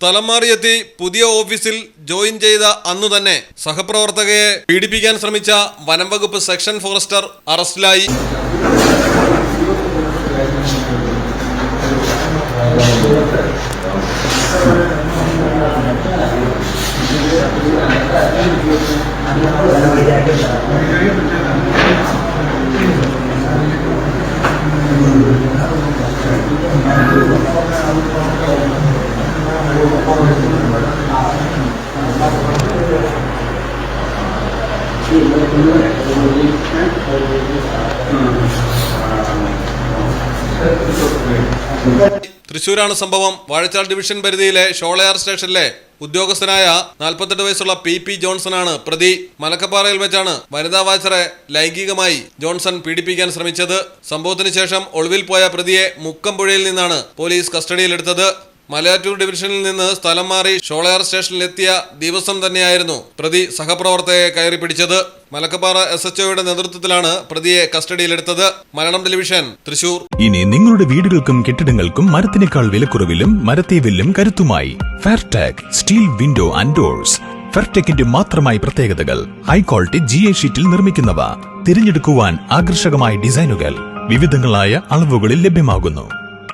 സ്ഥലം മാറിയെത്തി പുതിയ ഓഫീസിൽ ജോയിൻ ചെയ്ത അന്നു തന്നെ സഹപ്രവർത്തകയെ പീഡിപ്പിക്കാൻ ശ്രമിച്ച വനംവകുപ്പ് സെക്ഷൻ ഫോറസ്റ്റർ അറസ്റ്റിലായി. തൃശൂരാണ് സംഭവം. വാഴച്ചാൽ ഡിവിഷൻ പരിധിയിലെ ഷോളയാർ സ്റ്റേഷനിലെ ഉദ്യോഗസ്ഥനായ നാൽപ്പത്തെട്ട് വയസ്സുള്ള പി പി ജോൺസൺ ആണ് പ്രതി. മലക്കപ്പാറയിൽ വെച്ചാണ് വനിതാ വാച്ചറെ ലൈംഗികമായി ജോൺസൺ പീഡിപ്പിക്കാൻ ശ്രമിച്ചത്. സംഭവത്തിന് ശേഷം ഒളിവിൽ പോയ പ്രതിയെ മുക്കമ്പുഴയിൽ നിന്നാണ് പോലീസ് കസ്റ്റഡിയിലെടുത്തത്. മലയാറ്റൂർ ഡിവിഷനിൽ നിന്ന് സ്ഥലം മാറി ഷോളയാർ സ്റ്റേഷനിലെത്തിയ ദിവസം തന്നെയായിരുന്നു പ്രതി സഹപ്രവർത്തകയെ കയറി പിടിച്ചത്. മലക്കപ്പാറ എസ് എച്ച് ഒയുടെ നേതൃത്വത്തിലാണ് പ്രതിയെ കസ്റ്റഡിയിലെടുത്തത്. മലയാളം ടെലിവിഷൻ തൃശൂർ. ഇനി നിങ്ങളുടെ വീടുകൾക്കും കെട്ടിടങ്ങൾക്കും മരത്തിനേക്കാൾ വിലക്കുറവിലും മരത്തേവില്ലും കരുത്തുമായി Fairtech steel window and doors ഫെയർടെക്കിന്റെ മാത്രമായി പ്രത്യേകതകൾ ഹൈ ക്വാളിറ്റി ജി എ ഷീറ്റിൽ നിർമ്മിക്കുന്നവ. തിരഞ്ഞെടുക്കുവാൻ ആകർഷകമായ ഡിസൈനുകൾ വിവിധങ്ങളായ അളവുകളിൽ ലഭ്യമാകുന്നു.